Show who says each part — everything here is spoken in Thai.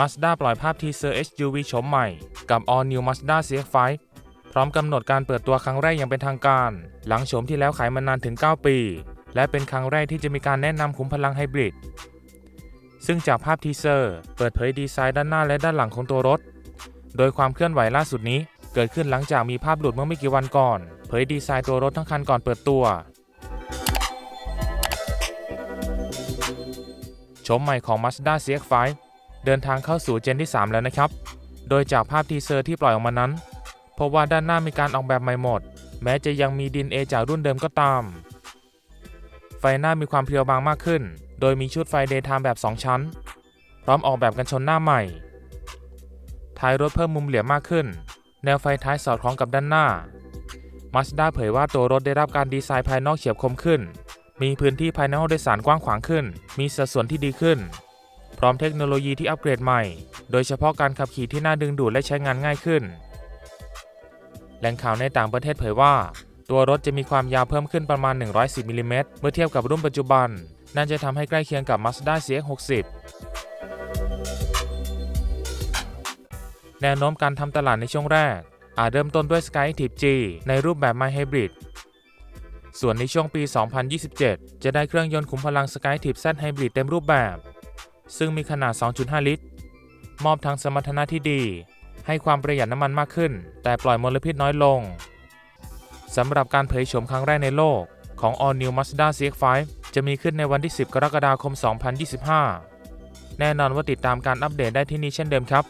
Speaker 1: Mazda ปล่อยภาพทีเซอร์ SUV โฉมใหม่ กับ All New Mazda CX-5 พร้อมกำหนดการเปิดตัวครั้งแรกอย่างเป็นทางการ หลังโฉมที่แล้วขายมานานถึง 9 ปี และเป็นครั้งแรกที่จะมีการแนะนำขุมพลังไฮบริด ซึ่งจากภาพทีเซอร์ เปิดเผยดีไซน์ด้านหน้าและด้านหลังของตัวรถ โดยความเคลื่อนไหวล่าสุดนี้ เกิดขึ้นหลังจากมีภาพหลุดเมื่อไม่กี่วันก่อน เผยดีไซน์ตัวรถทั้งคันก่อนเปิดตัวโฉมใหม่ของ Mazda CX-5 เดินทางเข้าสู่เจนที่ 3 แล้วนะครับ โดยจากภาพทีเซอร์ที่ปล่อยออกมานั้นพบว่าด้านหน้ามีการออกแบบใหม่หมด แม้จะยังมีดินเอจากรุ่นเดิมก็ตาม ไฟหน้ามีความเพรียวบางมากขึ้น โดยมีชุดไฟเดย์ไทม์แบบ 2 ชั้น พร้อมออกแบบกันชนหน้าใหม่ ท้ายรถเพิ่มมุมเหลี่ยมมากขึ้น แนวไฟท้ายสอดคล้องกับด้านหน้า Mazda เผยว่าตัวรถได้รับการดีไซน์ภายนอกเฉียบคมขึ้น มีพื้นที่ภายในห้องโดยสารกว้างขวางขึ้น มีสัดส่วนที่ดีขึ้น พร้อมเทคโนโลยีที่อัปเกรดใหม่ โดยเฉพาะการขับขี่ที่น่าดึงดูดและใช้งานง่ายขึ้น แหล่งข่าวในต่างประเทศเผยว่า ตัวรถจะมีความยาวเพิ่มขึ้นประมาณ 110มิลลิเมตรเมื่อเทียบกับรุ่นปัจจุบันน่าจะทำให้ใกล้เคียงกับ Mazda CX-60 แนวโน้มการทำตลาดในช่วงแรก อาจเริ่มต้นด้วย Skyactiv G ในรูปแบบ My Hybrid ส่วนในช่วงปี 2027 จะได้เครื่องยนต์ขุมพลัง Skyactiv Z Hybrid เต็มรูปแบบ ซึ่งมีขนาด 2.5 ลิตร มอบทั้งสมรรถนะที่ดี ให้ความประหยัดน้ำมันมากขึ้น แต่ปล่อยมลพิษน้อยลง สำหรับการเผยโฉมครั้งแรกในโลกของ All New Mazda CX-5 จะมีขึ้นในวันที่ 10 กรกฎาคม 2025 แน่นอนว่าติดตามการอัปเดตได้ที่นี่เช่นเดิมครับ